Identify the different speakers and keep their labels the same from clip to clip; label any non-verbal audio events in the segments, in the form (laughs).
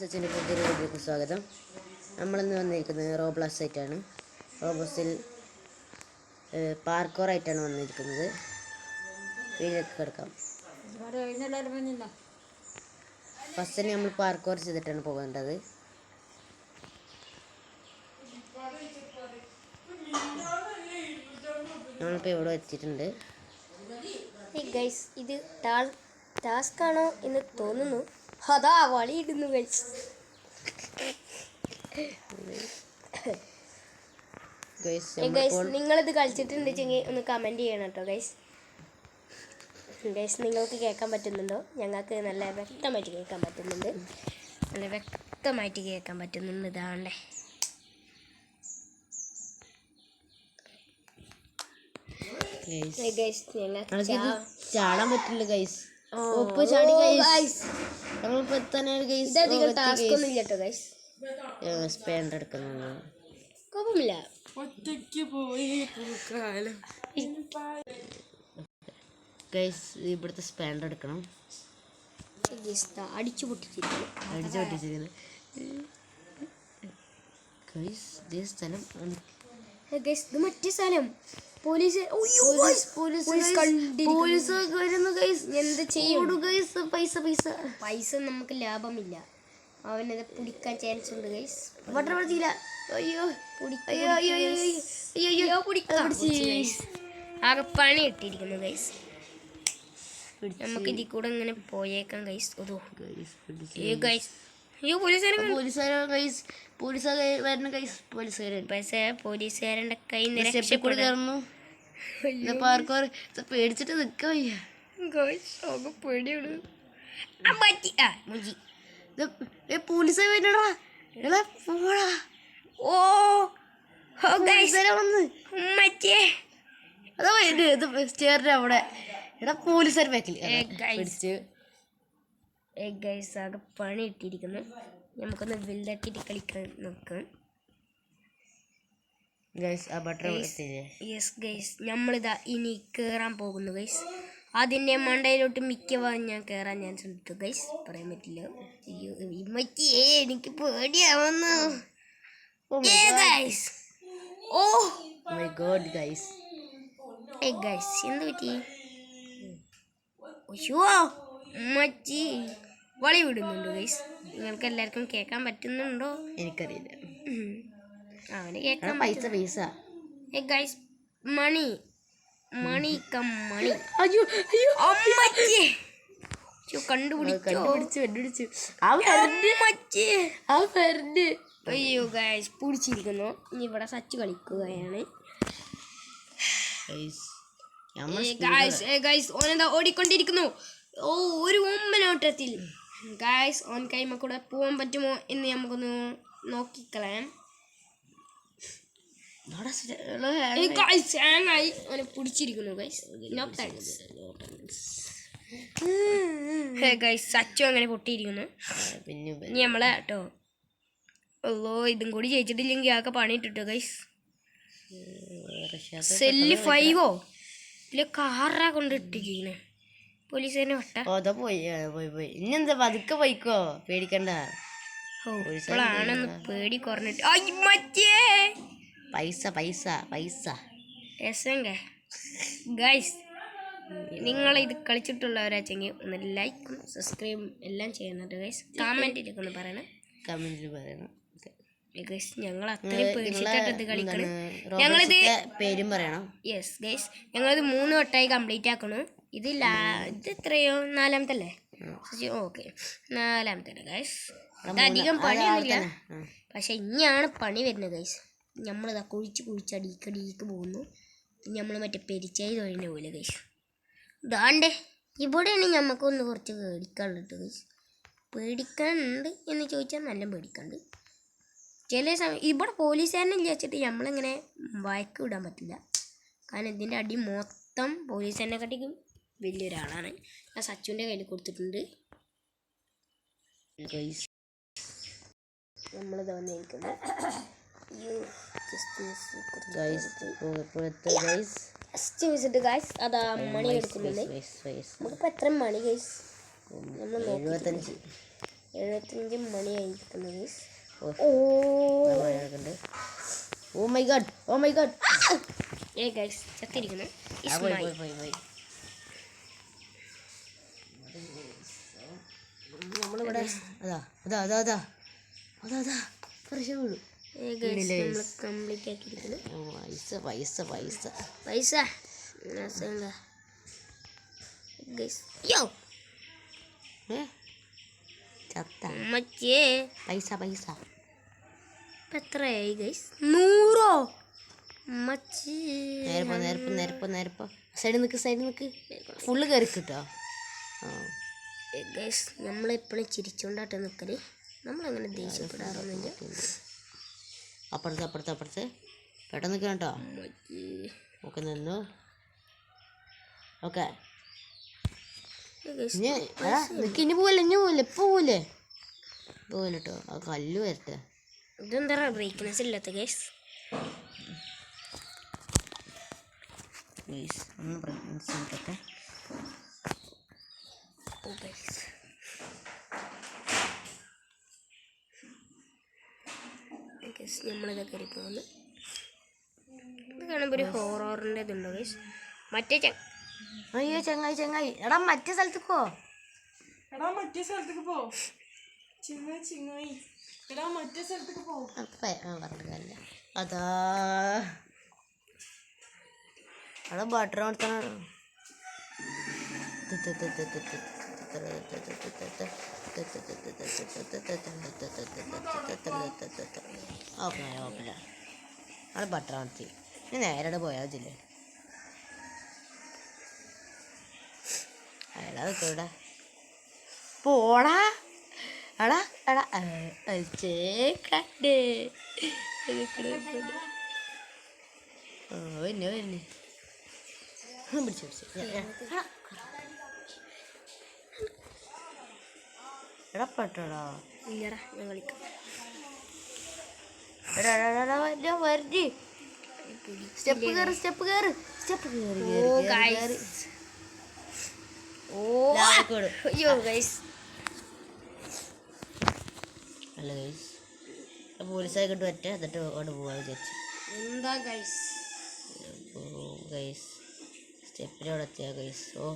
Speaker 1: സച്ചിന്റെ പുതിയൊരു വീഡിയോക്ക് സ്വാഗതം. നമ്മളിന്ന് വന്നിരിക്കുന്നത് റോബ്ലാസ് ആയിട്ടാണ് റോബോസിൽ പാർക്കോർ ആയിട്ടാണ് വന്നിരിക്കുന്നത്. വീഡിയോക്ക് കിടക്കാം. ഫസ്റ്റ് തന്നെ നമ്മൾ പാർക്കോർ ചെയ്തിട്ടാണ് പോകേണ്ടത്. നമ്മളിപ്പോൾ ഇവിടെ എത്തിയിട്ടുണ്ട്.
Speaker 2: ഗൈസ് ഇത് ടാസ്ക് ആണോ എന്ന് തോന്നുന്നു. അതാ വളി ഇടുന്നു
Speaker 1: ഗൈസ്
Speaker 2: നിങ്ങളിത് കളിച്ചിട്ടുണ്ടെങ്കിൽ ഒന്ന് കമന്റ് ചെയ്യണം കേട്ടോ ഗൈസ് ഗൈസ് നിങ്ങൾക്ക് കേൾക്കാൻ പറ്റുന്നുണ്ടോ? ഞങ്ങൾക്ക് നല്ല വ്യക്തമായിട്ട് കേൾക്കാൻ പറ്റുന്നുണ്ട്. നല്ല വ്യക്തമായിട്ട് കേൾക്കാൻ പറ്റുന്നുണ്ട് ഇതാണ്ടേ
Speaker 1: ഗൈസ്
Speaker 2: ഞങ്ങൾക്ക്
Speaker 1: ചാടാൻ പറ്റില്ല ഗൈസ് ഒപ്പ് ചാടി
Speaker 2: guys.
Speaker 1: നമ്മളിപ്പോൾ എത്താനാണ് ഗൈസ്
Speaker 2: ഇതധികം ടാസ്ക് ഒന്നും ഇല്ല കേട്ടോ ഗൈസ്
Speaker 1: സ്പേൻഡ് എടുക്കുന്നു
Speaker 2: കുഴപ്പമില്ല
Speaker 1: ഗൈസ് ഇവിടുത്തെ സ്പാൻഡർ എടുക്കണം
Speaker 2: അടിച്ചു പൊട്ടിച്ചിരിക്കുന്നു.
Speaker 1: അടിച്ചു പൊട്ടിച്ചിരിക്കുന്നു. ഗൈസ് ഇതേ സ്ഥലം
Speaker 2: ഗൈസ് ഇത് മറ്റേ സ്ഥലം. പോലീസ് പോലീസ്
Speaker 1: പോലീസ് വരുന്നു ഗൈസ്.
Speaker 2: എന്ത് ചെയ്യും?
Speaker 1: ഗൈസ് പൈസ പൈസ.
Speaker 2: പൈസ നമുക്ക് ലാഭമില്ല. അവനത് പിടിക്കാൻ ചാൻസ് ഉണ്ട് ഗൈസ്.
Speaker 1: വട്ടർ പിടിച്ചില്ല. അയ്യോ അയ്യോ അയ്യോ അയ്യോ അയ്യോ
Speaker 2: പിടിക്കാൻ. ആകെ പണി ഇട്ടിരിക്കുന്നു ഗൈസ്. നമുക്ക് ഇതിൽ കൂടെ ഇങ്ങനെ പോയേക്കാം ഗൈസ്. അതോ
Speaker 1: ഗൈസ്.
Speaker 2: അയ്യോ പോലീസുകാരൻ
Speaker 1: പോലീസുകാരൻ കൈസ് പോലീസുകാരൻ കൈസ് പോലീസുകാരൻ
Speaker 2: പക്ഷേ പോലീസുകാരന്റെ കൈ
Speaker 1: സ്റ്റെപ്പിൽ കയറുന്നു. കയറുന്നു പാർക്കോർ പേടിച്ചിട്ട് നിൽക്കുക വയ്യ.
Speaker 2: പേടിയാണ്.
Speaker 1: പോലീസ് വരുന്നടാ എടാ പോടാ.
Speaker 2: ഓ
Speaker 1: അതാ സ്റ്റേറിന്റെ അവിടെ. എടാ പോലീസുകാർ ബാക്കിൽ. പിടിച്ച്
Speaker 2: ഏ ഗൈസ് ആകെ പണി ഇട്ടിരിക്കുന്നു നമുക്കൊന്ന് വലുതാക്കിയിട്ട് കളിക്കാൻ നോക്കാം.
Speaker 1: ഗൈസ് ആ ബട്ടർ.
Speaker 2: യെസ് ഗൈസ് നമ്മളിതാ ഇനി കയറാൻ പോകുന്നു ഗൈസ് അതിന്റെ മണ്ടയിലോട്ട് മിക്കവാറും ഞാൻ കയറാൻ ഞാൻ ഉണ്ട് ഗൈസ് പറയാൻ പറ്റില്ല. അയ്യോ ഇമ്മച്ചിയേ എനിക്ക് പേടിയാവുന്നു. Guys oh
Speaker 1: my God guys
Speaker 2: ഏ ഗൈസ് എന്ത് പറ്റി? ഒശോ ഉമ്മച്ചി വളി വിടുന്നുണ്ട് ഗൈസ് നിങ്ങൾക്ക് എല്ലാവർക്കും കേൾക്കാൻ പറ്റുന്നുണ്ടോ?
Speaker 1: എനിക്കറിയില്ല.
Speaker 2: അവന് കേൾക്കാൻ
Speaker 1: പൈസ പൈസ.
Speaker 2: Guys money. Money come money.
Speaker 1: അയ്യോ അയ്യോ.
Speaker 2: അമ്മച്ചി. കണ്ടുപിടിച്ചോ? അയ്യോ ഗൈസ് പിടിച്ചിരിക്കുന്നു. ഇനി ഇവിടെ സച്ച് കളിക്കുകയാണ്.
Speaker 1: Guys
Speaker 2: guys ഓനെന്താ ഓടിക്കൊണ്ടിരിക്കുന്നു? ഓ ഒരു ഒമ്പനോട്ടത്തിൽ ഗായ്സ് ഓൻ കൈമ കൂടെ പോകാൻ പറ്റുമോ എന്ന് നമുക്കൊന്ന് നോക്കിക്കളയാം. പിടിച്ചിരിക്കുന്നു guys no thanks hey guys Sachu അങ്ങനെ പൊട്ടിയിരിക്കുന്നു.
Speaker 1: പിന്നെ
Speaker 2: ഇനി നമ്മളെ കേട്ടോ അല്ലോ ഇതും കൂടി ജയിച്ചിട്ടില്ലെങ്കിൽ ആകെ പണിയിട്ടിട്ടോ ഗൈസ് സെല്ല് ഫൈവോ ഇല്ല കാറാ കൊണ്ടിട്ടിരിക്കണേ തന്നെ വട്ട.
Speaker 1: ഓ അതാ പോയി. ആ, പോയി പോയി. ഇനി എന്താ പതുക്കെ പോയിക്കോ? പേടിക്കണ്ട.
Speaker 2: ഇപ്പോഴാണെന്ന് പേടി കുറഞ്ഞിട്ട്. ഐ മറ്റേ!
Speaker 1: പൈസ പൈസ പൈസ.
Speaker 2: എസങ്ക ഗൈസ് നിങ്ങൾ ഇത് കളിച്ചിട്ടുള്ളവരാച്ചെങ്കിൽ ഒന്ന് ലൈക്കും സബ്സ്ക്രൈബും എല്ലാം ചെയ്യുന്നുണ്ട് ഗൈസ് കമന്റിലൊക്കെ ഒന്ന് പറയണം.
Speaker 1: കമന്റിൽ പറയണം.
Speaker 2: ഗൈസ് ഞങ്ങൾ അത്രയും പേടിച്ചിട്ടാണ് ഇത് കളിക്കണം. ഞങ്ങളിത്
Speaker 1: പേരും പറയണം.
Speaker 2: യെസ് ഗൈസ് ഞങ്ങളിത് മൂന്ന് വട്ടമായി കംപ്ലീറ്റ് ആക്കണു. ഇത് ലാ ഇത് എത്രയോ നാലാമത്തെ അല്ലേ ഓക്കെ. നാലാമത്തെ ഗൈസ് അധികം പണിയൊന്നുമില്ല. പക്ഷെ ഇനിയാണ് പണി വരുന്നത് ഗൈസ് നമ്മളിതാ കുഴിച്ച് കുഴിച്ച് അടിക്ക് പോകുന്നു. നമ്മൾ മറ്റേ പെരിച്ചായി തൊഴിന്റെ പോലെ ഗൈസ് ദാണ്ടേ ഇവിടെയാണ് നമുക്കൊന്ന് കുറച്ച് പേടിക്കാനുള്ളത് ഗൈസ് പേടിക്കാനുണ്ട് എന്ന് ചോദിച്ചാൽ നല്ല പേടിക്കാണ്ട് ചില സമയം ഇവിടെ പോലീസുകാരനെ വിചാരിച്ചിട്ട് നമ്മളിങ്ങനെ വയക്ക് വിടാൻ പറ്റില്ല. കാരണം ഇതിന്റെ അടി മൊത്തം പോലീസുകാരനെ കാട്ടിക്കും. വലിയൊരാളാണ്. ഞാൻ സച്ചുവിന്റെ കയ്യിൽ കൊടുത്തിട്ടുണ്ട്. നമ്മളിത് വന്നിരിക്കുന്നത്. ജസ്റ്റ് വിസിറ്റ് ഗൈസ് അതാ മണി എടുക്കുന്നുണ്ട്. നമുക്കിപ്പോൾ എത്ര മണി ഗൈസ് നമ്മൾ
Speaker 1: എഴുപത്തഞ്ച്.
Speaker 2: എഴുപത്തഞ്ച് മണിയായിരിക്കുന്നു guys
Speaker 1: oh my God oh my God
Speaker 2: ഏ ഗൈസ് ചത്തിരിക്കുന്നു
Speaker 1: പോയി പോയി പോയി പോയി നമ്മളിവിടെ അതാ അതാ അതാ അതാ. അതാ അതാ.
Speaker 2: കംപ്ലീറ്റ് ആക്കിയിരിക്കുന്നു.
Speaker 1: ഓ, പൈസ പൈസ പൈസ.
Speaker 2: പൈസ. യോ.
Speaker 1: ചത്ത. പൈസ പൈസ.
Speaker 2: എത്രയായി ഗൈസ് നൂറോ. അമ്മച്ചി.
Speaker 1: നേരപ്പോ നേരപ്പോ നേരപ്പോ നേരപ്പോ. സൈഡിൽ നിൽക്ക് സൈഡിൽ നിൽക്ക് ഫുള്ള് കയറി കിട്ടോ ആ.
Speaker 2: ഗൈസ് നമ്മളെപ്പോഴും ചിരിച്ചുകൊണ്ടാട്ട് നിൽക്കൽ നമ്മളങ്ങനെ ദേഷ്യപ്പെടാറൊന്നുമില്ല.
Speaker 1: അപ്പുറത്ത് അപ്പുറത്ത് അപ്പുറത്ത് പെട്ടെന്ന് നിൽക്കണം കേട്ടോ. ഓക്കെ നിന്നു. ഓക്കെ ഇനി പോവല്ലേ ഇനി പോവല്ലേ ഇപ്പൊ പോവല്ലേ? പോവല്ലേ കേട്ടോ ആ കല്ല് വരട്ടെ.
Speaker 2: ഇതെന്താ ബ്രേക്ക്നെസ് ഇല്ലാത്ത ഗൈസ്
Speaker 1: പ്ലീസ് ഒന്ന് ബ്രേക്ക്നെസ് നോക്കട്ടെ.
Speaker 2: ഓ ഗൈസ് ഗൈസ് നമ്മളിത് കയറി പോകുന്നു ഇത് കാണുമ്പോൾ ഒരു ഹോറോറിന്റെ ഇതുണ്ടോ ഗൈസ് മറ്റേ ച
Speaker 1: അയ്യോ ചങ്ങായി ചങ്ങായി. എടാ മറ്റേ സ്ഥലത്തേക്ക് പോ.
Speaker 3: എടാ മറ്റേ സ്ഥലത്തേക്ക് പോ. ചിങ്ങ ചിങ്ങായി. എടാ മറ്റേ സ്ഥലത്തേക്ക് പോ.
Speaker 1: അപ്പ ആ പറഞ്ഞ കാര്യമില്ല അതാ. അവിടെ ബട്ടർ കൊടുത്തണം ഓപ്പണ ഓക്കെ അവിടെ ബട്ടർ ഇനി നേരെ പോയാൽ മതില്ലേ അയാളെ നിൽക്കൂടെ പോടാ. എടാ എടാ. അച്ഛേ കണ്ടേ. ഓ പിന്നെ പിടിച്ചു പിടിച്ചു. എടാ, പെട്ടോടാ.
Speaker 2: ഇല്ലടാ ഞാൻ കളിക്കാം
Speaker 1: എടാ എടാ, എടാ, എടാ വരൂ, വരൂ സ്റ്റെപ്പ് കയറി സ്റ്റെപ്പ് കയറി സ്റ്റെപ്പ് കയറി
Speaker 2: ഓ അയ്യോ ഗൈസ്
Speaker 1: അല്ല ഗൈസ് പോലീസായി കൊണ്ട് പറ്റേ എന്നിട്ട് അവിടെ പോവാ വിചാരിച്ചു.
Speaker 2: എന്താ ഗൈസ്
Speaker 1: ഗൈസ് സ്റ്റെപ്പിനവിടെ എത്തിയ ഗൈസ് ഓ.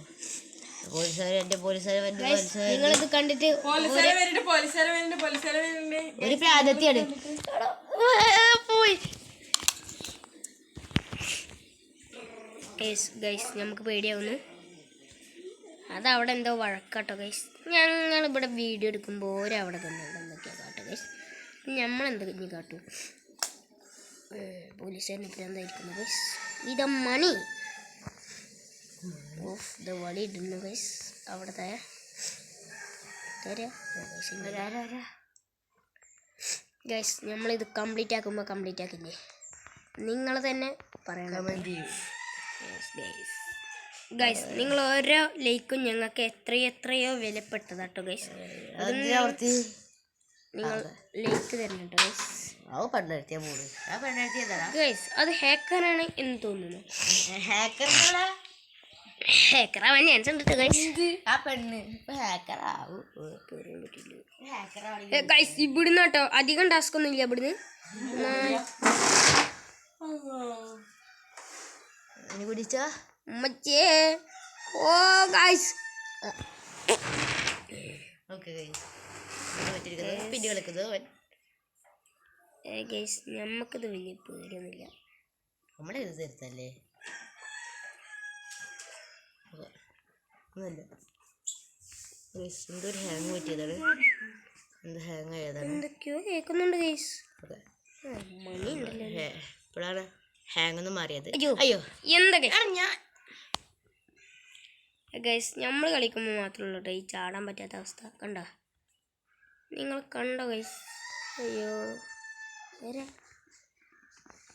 Speaker 1: പോലീസുകാർ എന്റെ പോലീസുകാർ എന്റെ
Speaker 2: ഗൈസ്
Speaker 1: പോലീസുകാർ
Speaker 2: നിങ്ങളിത് കണ്ടിട്ട്
Speaker 3: പോലീസുകാരെ വരുന്നുണ്ട് പോലീസുകാരെ വരുന്നുണ്ട് പോലീസുകാരെ വരുന്നുണ്ട്.
Speaker 1: ഒരു പ്രാതത്തിയാണ്. പോയി
Speaker 2: ഗൈസ് ഗൈസ് നമുക്ക് പേടിയാവുന്നു. അതവിടെ എന്തോ വഴക്കാട്ടോ ഗൈസ് ഞങ്ങൾ ഇവിടെ വീഡിയോ എടുക്കുമ്പോൾ ഒരവിടെ തന്നെ എന്തൊക്കെയാണ് കാട്ടോ ഗൈസ് നമ്മളെന്ത് ഇനി കാട്ടു? പോലീസുകാരനെ എന്തായിരിക്കുന്നു ഗൈസ് ഇതം മണി ഓഫ് ഇത് വളി ഇടുന്നു ഗൈസ്. അവിടുത്തെ ഗൈസ് നമ്മളിത് കംപ്ലീറ്റ് ആക്കുമ്പോൾ കംപ്ലീറ്റ് ആക്കില്ലേ? നിങ്ങൾ തന്നെ പറയണം. ഗൈസ്. നിങ്ങൾ ഓരോ ലൈക്കും ഞങ്ങൾക്ക് എത്രയോ എത്രയോ വിലപ്പെട്ടതാട്ടോ ഗൈസ്. നിങ്ങൾ ലൈക്ക് തരണം കേട്ടോ ഗൈസ് ഗൈസ് അത് ഹാക്കറാണ് എന്ന് തോന്നുന്നു. (laughs)
Speaker 1: ഹാക്കർ
Speaker 2: ചാൻസ് ഉണ്ട് ഗൈസ് ഗൈസ് ഇവിടുന്ന് കേട്ടോ. അധികം ടാസ്ക് ഒന്നും ഇല്ല ഇവിടുന്ന്. മച്ചേ ഓ ഗൈസ്
Speaker 1: ഓക്കെ പിന്നെ കളിക്കുന്നത്
Speaker 2: ഗൈസ് നമുക്കിത് വലിയ പേടിയൊന്നുമില്ല.
Speaker 1: നമ്മളെ ഇത് തരുത്തല്ലേ ഒന്നല്ല എന്തൊരു ഹാങ് പറ്റിയതാണ് എന്ത് ഹാങ് ആയതാണ്.
Speaker 2: എന്തൊക്കെയോ കേൾക്കുന്നുണ്ട് ഗൈസ്
Speaker 1: ഓക്കെ
Speaker 2: മണി
Speaker 1: ഇപ്പോഴാണ് ഹാങ് ഒന്ന് മാറിയത്.
Speaker 2: അയ്യോ.
Speaker 1: എന്തൊക്കെ
Speaker 2: എന്താ ഗൈസ്
Speaker 1: ഞാൻ
Speaker 2: ഗൈസ് നമ്മൾ കളിക്കുമ്പോൾ മാത്രമേ ഉള്ളൂ ഈ ചാടാൻ പറ്റാത്ത അവസ്ഥ. കണ്ട? നിങ്ങൾ കണ്ടോ ഗൈസ് അയ്യോ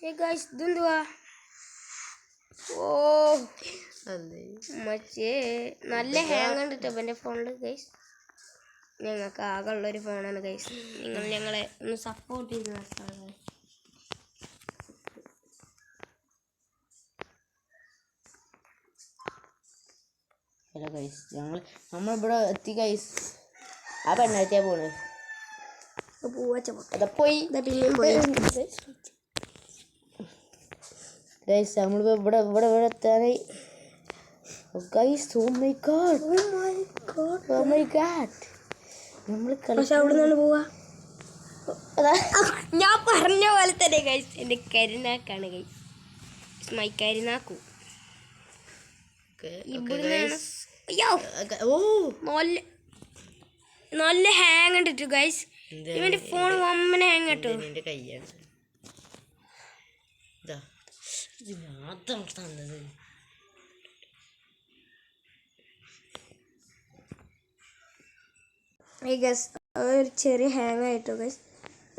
Speaker 2: ഏ ഗൈസ് ഇതെന്തുവാ? ഓ. മച്ചേ നല്ല ഹാങ് ഉണ്ട് എന്റെ ഫോണിൽ ഗൈസ് ഞങ്ങൾക്ക് ആകെ ഉള്ളൊരു ഫോണാണ് ഗൈസ് നിങ്ങൾ ഞങ്ങളെ ഒന്ന് സപ്പോർട്ട് ചെയ്ത് നിർത്താം guys.
Speaker 1: ഹലോ ഗൈസ് ഞങ്ങൾ നമ്മളിവിടെ എത്തി ഗൈസ് ആ പെണ്ണാഴ്ചയാ പോണ്.
Speaker 2: പൂവച്ച പൊട്ടെ
Speaker 1: അതാ പോയി. ഗൈസ് നമ്മളിപ്പോ ഇവിടെ ഇവിടെ ഇവിടെ എത്താനായി. Guys oh my God oh my God നമ്മൾ കളി
Speaker 2: പക്ഷെ അവിടെ നിന്നാണ് പോവാ. ഞാൻ പറഞ്ഞ പോലെ തന്നെ ഗൈസ് എന്റെ കരുനാക്കാണ് ഗൈസ് മൈ കരുനാക്കു. നല്ല ഹാങ് ഉണ്ട് ഗൈസ് ഇവന്റെ ഫോൺ വമ്മനെ ഹാങ് കേട്ടോ
Speaker 1: നിന്റെ കയ്യാണ്? ഇതാ. ഇത് മാത്രം തന്നത്.
Speaker 2: ഈ ഗസ് ഒരു ചെറിയ ഹാങ് ആയിട്ടോ ഗസ്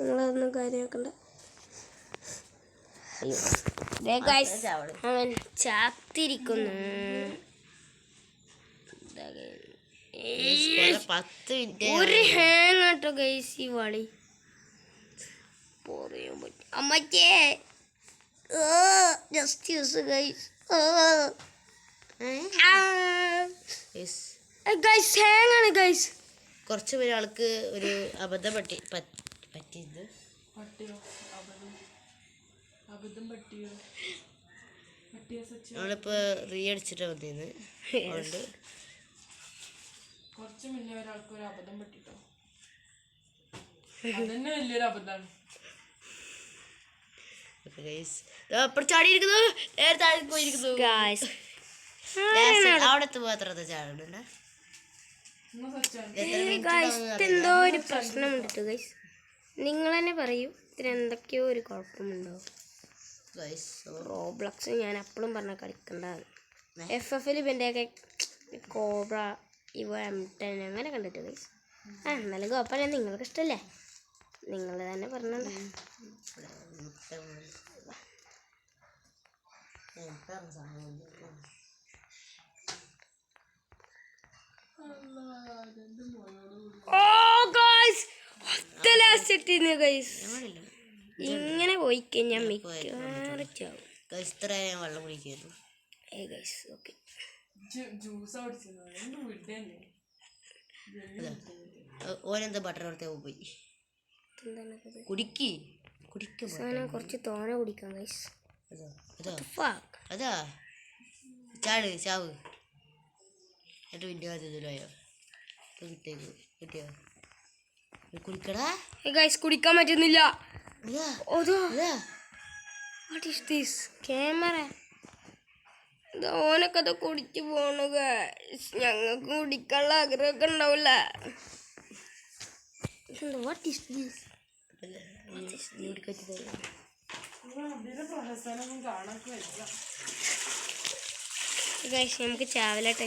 Speaker 2: നിങ്ങളതൊന്നും കാര്യമാക്കണ്ട. അവൻ ചാത്തിരിക്കുന്നു.
Speaker 1: പത്ത് മിനിറ്റ്
Speaker 2: ഒരു ഹാങ് ആട്ടോ ഗൈസ് ഈ വളി പറയാൻ പറ്റും. അമ്മച്ചേ. Just use guys. Guys hang ആണ് ഗൈസ്
Speaker 1: കുറച്ച് പേര് ആൾക്ക് ഒരു അബദ്ധം പറ്റി പറ്റ്- പറ്റിയത്. നമ്മളിപ്പോ റീ അടിച്ചിട്ട് വന്നിരുന്നു അതുകൊണ്ട്
Speaker 3: കുറച്ച് മുന്നേ ഒരാൾക്ക് ഒരു അബദ്ധം പറ്റിട്ടോ. അതന്നെ വലിയൊരു അബദ്ധമാണ്.
Speaker 1: ചാടിയിരിക്കുന്നു. നേരത്തെ പോയിരിക്കുന്നു. അവിടെ? എത്തുമ്പോൾ അത്ര ചാടുന്നുണ്ട്
Speaker 2: ഗൈസ് എന്തോ ഒരു പ്രശ്നമുണ്ട് ഗൈസ് നിങ്ങൾ തന്നെ പറയൂ ഇതിന് എന്തൊക്കെയോ ഒരു
Speaker 1: കുഴപ്പമുണ്ടോ?
Speaker 2: റോബ്ലക്സ് ഞാൻ അപ്പോഴും പറഞ്ഞ കളിക്കണ്ടാണ് എഫ് എഫിൽ ഇവന്റെയൊക്കെ കോബ്ര ഇവ എം ടെൻ അങ്ങനെ കണ്ടിട്ട് ഗൈസ് ആ എന്നാലും കുഴപ്പമില്ല. നിങ്ങൾക്ക് ഇഷ്ടല്ലേ? നിങ്ങൾ തന്നെ പറഞ്ഞോണ്ട് ഓ എത്തിയിരുന്നു ഗൈസ് ഇങ്ങനെ പോയി കഴിഞ്ഞാൽ മിക്കവാറും ചാവും.
Speaker 1: ഗൈസ് ഇത്ര ഞാൻ വെള്ളം കുടിക്കുന്നു.
Speaker 2: ഏ ഗൈസ് ഓക്കെ
Speaker 1: ഓനെന്താ ബട്ടർ കൊടുത്തേ പോയി. കുടിക്കി. കുടിക്ക്
Speaker 2: കുറച്ച് തോന കുടിക്കാം ഗൈസ്
Speaker 1: അതാ അതാ.
Speaker 2: ഫാക്ക്
Speaker 1: അതാ. ചാട് ചാവ്. എന്നിട്ട് പിന്നെ അതിലായോ കിട്ടേക്ക് കിട്ടിയോ? കുടിക്കടാ.
Speaker 2: ഗൈസ് കുടിക്കാൻ പറ്റുന്നില്ല.
Speaker 1: അതാ?
Speaker 2: ഓതോ
Speaker 1: അതാ
Speaker 2: വാട്ട് ഈസ് ദിസ് ക്യാമറ ഓനൊക്കെ അത് കുടിച്ചു പോണു ഗൈസ് ഞങ്ങൾക്ക് കുടിക്കാനുള്ള ആഗ്രഹമൊക്കെ ഉണ്ടാവില്ല വാട്ട് ഈസ് ദിസ് ഗൈസ് നമുക്ക് ചാവലായിട്ട്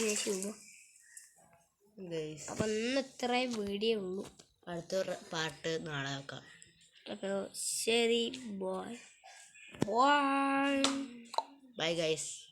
Speaker 1: ഗൈസ്
Speaker 2: അപ്പം ഇന്ന് ഇത്രയും വീഡിയോ ഉള്ളൂ
Speaker 1: അടുത്ത പാട്ട് നാളെ വെക്കാം.
Speaker 2: അപ്പോൾ ശരി. ബോയ്.
Speaker 1: Bye guys.